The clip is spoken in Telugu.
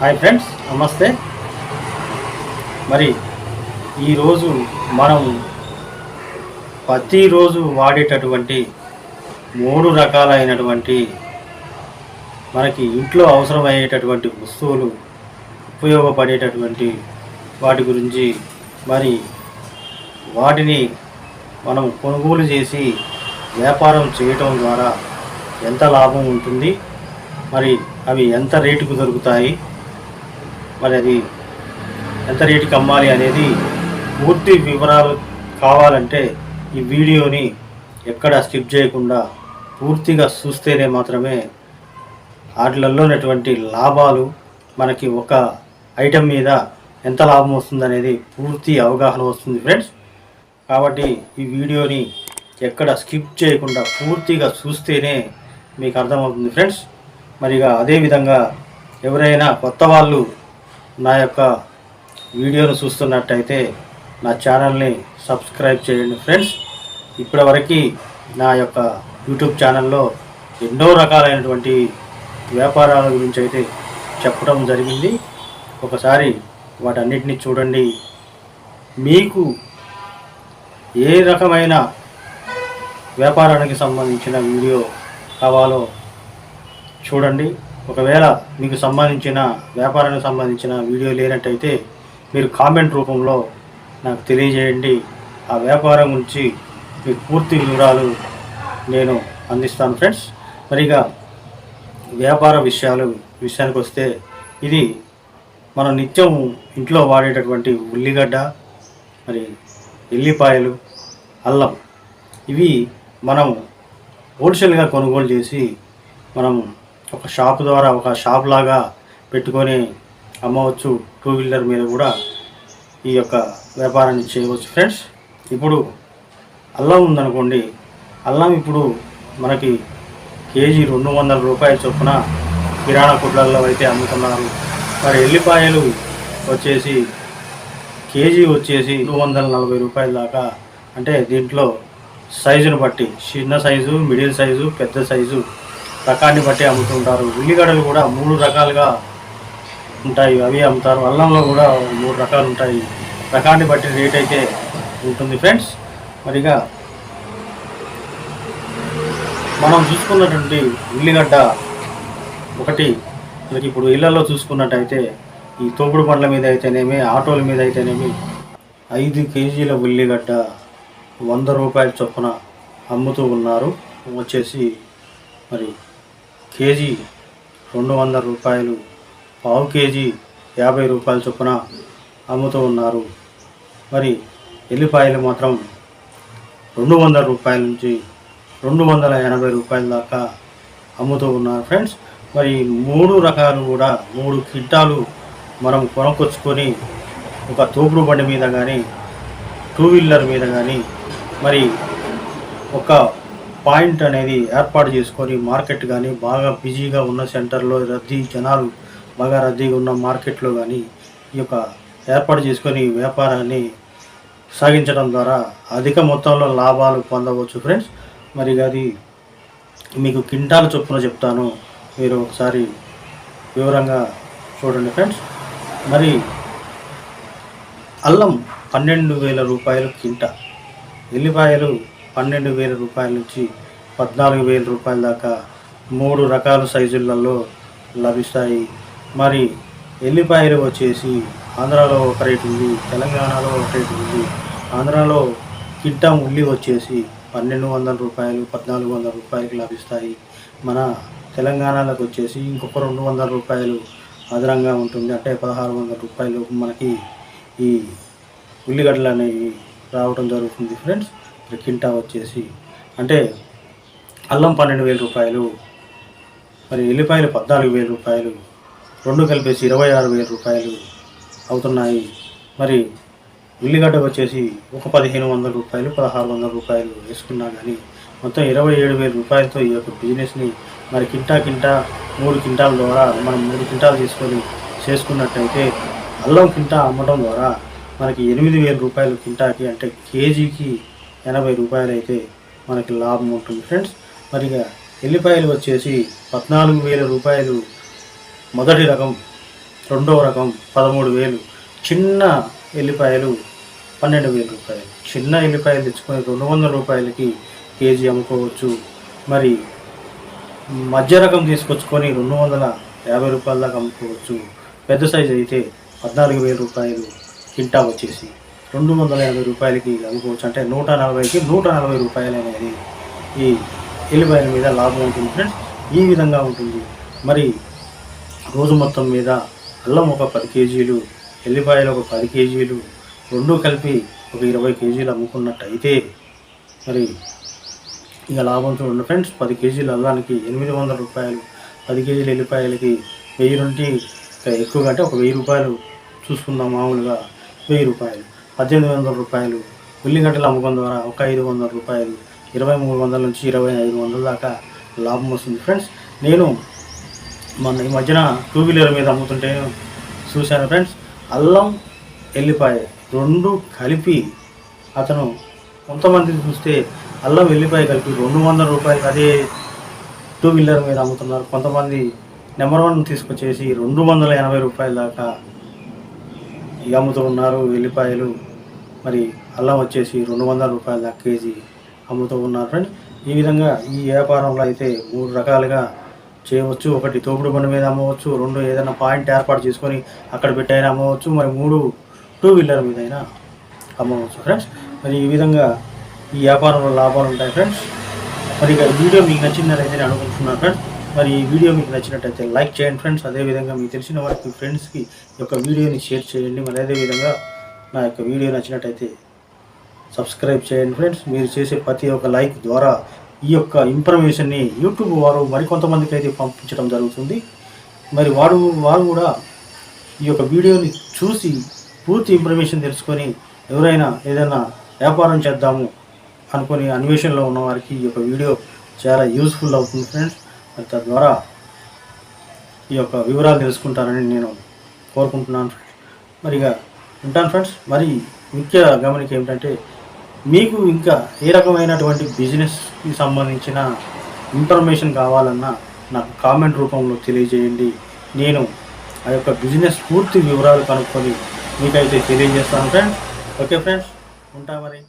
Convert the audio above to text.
హాయ్ ఫ్రెండ్స్ నమస్తే. మరి ఈరోజు మనం ప్రతిరోజు వాడేటటువంటి మూడు రకాలైనటువంటి మనకి ఇంట్లో అవసరమయ్యేటటువంటి వస్తువులు ఉపయోగపడేటటువంటి వాటి గురించి మరి వాటిని మనం కొనుగోలు చేసి వ్యాపారం చేయటం ద్వారా ఎంత లాభం ఉంటుంది మరి అవి ఎంత రేటుకు దొరుకుతాయి మరి అది ఎంత రేటుకి అమ్మాలి అనేది పూర్తి వివరాలు కావాలంటే ఈ వీడియోని ఎక్కడ స్కిప్ చేయకుండా పూర్తిగా చూస్తేనే మాత్రమే వాటిలలో ఉన్నటువంటి లాభాలు మనకి ఒక ఐటెం మీద ఎంత లాభం వస్తుంది అనేది పూర్తి అవగాహన వస్తుంది ఫ్రెండ్స్. కాబట్టి ఈ వీడియోని ఎక్కడ స్కిప్ చేయకుండా పూర్తిగా చూస్తేనే మీకు అర్థమవుతుంది ఫ్రెండ్స్. మరిగా అదేవిధంగా ఎవరైనా కొత్త వాళ్ళు నా యొక్క వీడియోను చూస్తున్నట్టయితే నా ఛానల్ని సబ్స్క్రైబ్ చేయండి ఫ్రెండ్స్. ఇప్పటివరకు నా యొక్క యూట్యూబ్ ఛానల్లో ఎన్నో రకాలైనటువంటి వ్యాపారాల గురించి అయితే చెప్పడం జరిగింది. ఒకసారి వాటన్నిటిని చూడండి. మీకు ఏ రకమైన వ్యాపారానికి సంబంధించిన వీడియో కావాలో చూడండి. ఒకవేళ మీకు సంబంధించిన వ్యాపారానికి సంబంధించిన వీడియో లేనట్టయితే మీరు కామెంట్ రూపంలో నాకు తెలియజేయండి. ఆ వ్యాపారం గురించి మీకు పూర్తి వివరాలు నేను అందిస్తాను ఫ్రెండ్స్. మరిగా వ్యాపార విషయాలు విషయానికి వస్తే ఇది మనం నిత్యం ఇంట్లో వాడేటటువంటి ఉల్లిగడ్డ మరి ఎల్లిపాయలు అల్లం. ఇవి మనం హోల్సేల్గా కొనుగోలు చేసి మనం ఒక షాప్ ద్వారా ఒక షాప్ లాగా పెట్టుకొని అమ్మవచ్చు టూ వీలర్ మీద కూడా ఈ యొక్క వ్యాపారాన్ని చేయవచ్చు ఫ్రెండ్స్. ఇప్పుడు అల్లం ఉందనుకోండి అల్లం ఇప్పుడు మనకి కేజీ రెండు వందల రూపాయల చొప్పున కిరాణా కొట్లలో అయితే అమ్ముతున్నారు. మరి ఎల్లిపాయలు వచ్చేసి కేజీ వచ్చేసి రెండు వందల నలభై రూపాయల దాకా అంటే దీంట్లో సైజును బట్టి చిన్న సైజు మిడిల్ సైజు పెద్ద సైజు రకాన్ని బట్టి అమ్ముతుంటారు. ఉల్లిగడ్డలు కూడా మూడు రకాలుగా ఉంటాయి. అవి అమ్ముతారు. అల్లంలో కూడా మూడు రకాలు ఉంటాయి. రకాన్ని బట్టి రేట్ అయితే ఉంటుంది ఫ్రెండ్స్. మరిగా మనం చూసుకున్నటువంటి ఉల్లిగడ్డ ఒకటి మనకి ఇప్పుడు ఇళ్ళలో చూసుకున్నట్టయితే ఈ తోపుడు పండ్ల మీద అయితేనేమి ఆటోల మీద అయితేనేమి ఐదు కేజీల ఉల్లిగడ్డ వంద రూపాయల చొప్పున అమ్ముతూ ఉన్నారు. వచ్చేసి మరి కేజీ రెండు వందల రూపాయలు పావు కేజీ యాభై రూపాయల చొప్పున అమ్ముతూ ఉన్నారు. మరి ఎల్లిపాయలు మాత్రం రెండు వందల రూపాయల నుంచి రెండు వందల ఎనభై రూపాయల దాకా అమ్ముతూ ఉన్నారు ఫ్రెండ్స్. మరి మూడు రకాలు కూడా మూడు కిట్టాలు మనం కొనుక్కొచ్చుకొని ఒక తోపుడు బండి మీద కానీ టూ వీలర్ మీద కానీ మరి ఒక పాయింట్ అనేది ఏర్పాటు చేసుకొని మార్కెట్ కానీ బాగా బిజీగా ఉన్న సెంటర్లో రద్దీ జనాలు బాగా రద్దీగా ఉన్న మార్కెట్లో కానీ ఈ యొక్క ఏర్పాటు చేసుకొని వ్యాపారాన్ని సాగించడం ద్వారా అధిక మొత్తంలో లాభాలు పొందవచ్చు ఫ్రెండ్స్. మరి అది మీకు కింటాల చొప్పున చెప్తాను. మీరు ఒకసారి వివరంగా చూడండి ఫ్రెండ్స్. మరి అల్లం పన్నెండు వేల రూపాయలు కింట ఎల్లిపాయలు పన్నెండు వేల రూపాయల నుంచి పద్నాలుగు వేల రూపాయల దాకా మూడు రకాల సైజులలో లభిస్తాయి. మరి ఎల్లిపాయలు వచ్చేసి ఆంధ్రాలో ఒక రేటు ఉంది తెలంగాణలో ఒక రేటు ఉంది. ఆంధ్రాలో కింట ఉల్లి వచ్చేసి పన్నెండు వందల రూపాయలు పద్నాలుగు వందల రూపాయలకి లభిస్తాయి. మన తెలంగాణలోకి వచ్చేసి ఇంకొక రెండు వందల రూపాయలు అదనంగా ఉంటుంది. అంటే పదహారు వందల రూపాయలు మనకి ఈ ఉల్లిగడ్డలు అనేవి రావడం జరుగుతుంది. ఫ్రెండ్స్ కింటా వచ్చేసి అంటే అల్లం పన్నెండు వేల రూపాయలు మరి ఎల్లిపాయలు పద్నాలుగు వేల రూపాయలు రెండు కలిపేసి ఇరవై ఆరు వేల రూపాయలు అవుతున్నాయి. మరి ఉల్లిగడ్డ వచ్చేసి ఒక పదిహేను వందల రూపాయలు పదహారు వందల రూపాయలు వేసుకున్నా కానీ మొత్తం ఇరవై ఏడు వేల రూపాయలతో ఈ యొక్క బిజినెస్ని మరి కింటా కింటా మూడు కింటాల ద్వారా మనం మూడు కింటాలు తీసుకొని చేసుకున్నట్టయితే అల్లం కింటా అమ్మడం ద్వారా మనకి ఎనిమిది వేల రూపాయలు కింటాకి అంటే కేజీకి ఎనభై రూపాయలు అయితే మనకి లాభం ఉంటుంది ఫ్రెండ్స్. మరి ఎల్లిపాయలు వచ్చేసి పద్నాలుగు వేల రూపాయలు. మొదటి రకం రెండవ రకం పదమూడు వేలు. చిన్న ఎల్లిపాయలు పన్నెండు వేల రూపాయలు. చిన్న ఎల్లిపాయలు తెచ్చుకొని రెండు వందల రూపాయలకి కేజీ అమ్ముకోవచ్చు. మరి మధ్య రకం తీసుకొచ్చుకొని రెండు వందల యాభై రూపాయల దాకా అమ్ముకోవచ్చు. పెద్ద సైజు అయితే పద్నాలుగు వేల రూపాయలు కింటా వచ్చేసి. రెండు వందల యాభై రూపాయలకి అమ్ముకోవచ్చు అంటే నూట నలభైకి నూట నలభై రూపాయలు అనేది ఈ ఎల్లిపాయల మీద లాభం ఉంటుంది ఫ్రెండ్స్. ఈ విధంగా ఉంటుంది. మరి రోజు మొత్తం మీద అల్లం ఒక పది కేజీలు ఎల్లిపాయలు ఒక పది కేజీలు రెండు కలిపి ఒక ఇరవై కేజీలు అమ్ముకున్నట్టయితే మరి ఇక లాభం చూడండి ఫ్రెండ్స్. పది కేజీలు అల్లానికి ఎనిమిది వందల రూపాయలు పది కేజీలు ఎల్లిపాయలకి వెయ్యి నుండి ఎక్కువగా అంటే ఒక వెయ్యి రూపాయలు చూసుకుందాం మామూలుగా. వెయ్యి రూపాయలు. పద్దెనిమిది వందల రూపాయలు ఉల్లిగడ్డలు అమ్మకం ద్వారా ఒక ఐదు వందల రూపాయలు ఇరవై మూడు వందల నుంచి ఇరవై ఐదు వందల దాకా లాభం వస్తుంది. ఫ్రెండ్స్ నేను మొన్న ఈ మధ్యన టూ వీలర్ మీద అమ్ముతుంటే చూశాను ఫ్రెండ్స్ అల్లం ఎల్లిపాయ రెండు కలిపి అతను కొంతమంది చూస్తే అల్లం ఎల్లిపాయ కలిపి రెండు వందల రూపాయలు అదే టూ వీలర్ మీద అమ్ముతున్నారు. కొంతమంది నెంబర్ వన్ తీసుకొచ్చేసి రెండు వందల ఎనభై రూపాయల దాకా ఇవి అమ్ముతూ ఉన్నారు ఎల్లిపాయలు. మరి అల్లం వచ్చేసి రెండు వందల రూపాయల దాకా కేజీ అమ్ముతూ ఉన్నారు ఫ్రెండ్స్ ఈ విధంగా ఈ వ్యాపారంలో అయితే మూడు రకాలుగా చేయవచ్చు. ఒకటి తోపుడు బండి మీద అమ్మవచ్చు రెండు ఏదైనా పాయింట్ ఏర్పాటు చేసుకొని అక్కడ పెట్టైనా అమ్మవచ్చు మరి మూడు టూ వీలర్ మీద అయినా అమ్మవచ్చు ఫ్రెండ్స్. మరి ఈ విధంగా ఈ వ్యాపారంలో లాభాలు ఉంటాయి ఫ్రెండ్స్. మరి ఇక వీడియో మీకు నచ్చిందని నేను అనుకుంటున్నాను ఫ్రెండ్స్. మరి ఈ వీడియో మీకు నచ్చినట్టయితే లైక్ చేయండి ఫ్రెండ్స్. అదేవిధంగా మీకు తెలిసిన వారికి ఫ్రెండ్స్కి ఈ యొక్క వీడియోని షేర్ చేయండి. మరి అదేవిధంగా నా యొక్క వీడియో నచ్చినట్టయితే సబ్స్క్రైబ్ చేయండి ఫ్రెండ్స్. మీరు చేసే ప్రతి ఒక్క లైక్ ద్వారా ఈ యొక్క ఇన్ఫర్మేషన్ని యూట్యూబ్ వారు మరికొంతమందికి అయితే పంపించడం జరుగుతుంది. మరి వాడు వారు కూడా ఈ యొక్క వీడియోని చూసి పూర్తి ఇన్ఫర్మేషన్ తెలుసుకొని ఎవరైనా ఏదైనా వ్యాపారం చేద్దాము అనుకుని అన్వేషణలో ఉన్న వారికి ఈ యొక్క వీడియో చాలా యూస్ఫుల్ అవుతుంది ఫ్రెండ్స్. మరి తద్వారా ఈ యొక్క వివరాలు తెలుసుకుంటారని నేను కోరుకుంటున్నాను మరి ఇక ఉంటాను ఫ్రెండ్స్ మరి ముఖ్య గమనిక ఏమిటంటే మీకు ఇంకా ఏ రకమైనటువంటి బిజినెస్కి సంబంధించిన ఇన్ఫర్మేషన్ కావాలన్నా నాకు కామెంట్ రూపంలో తెలియజేయండి. నేను ఆ యొక్క బిజినెస్ పూర్తి వివరాలు కనుక్కొని మీకైతే తెలియజేస్తాను ఫ్రెండ్స్ ఓకే ఫ్రెండ్స్ ఉంటా మరి.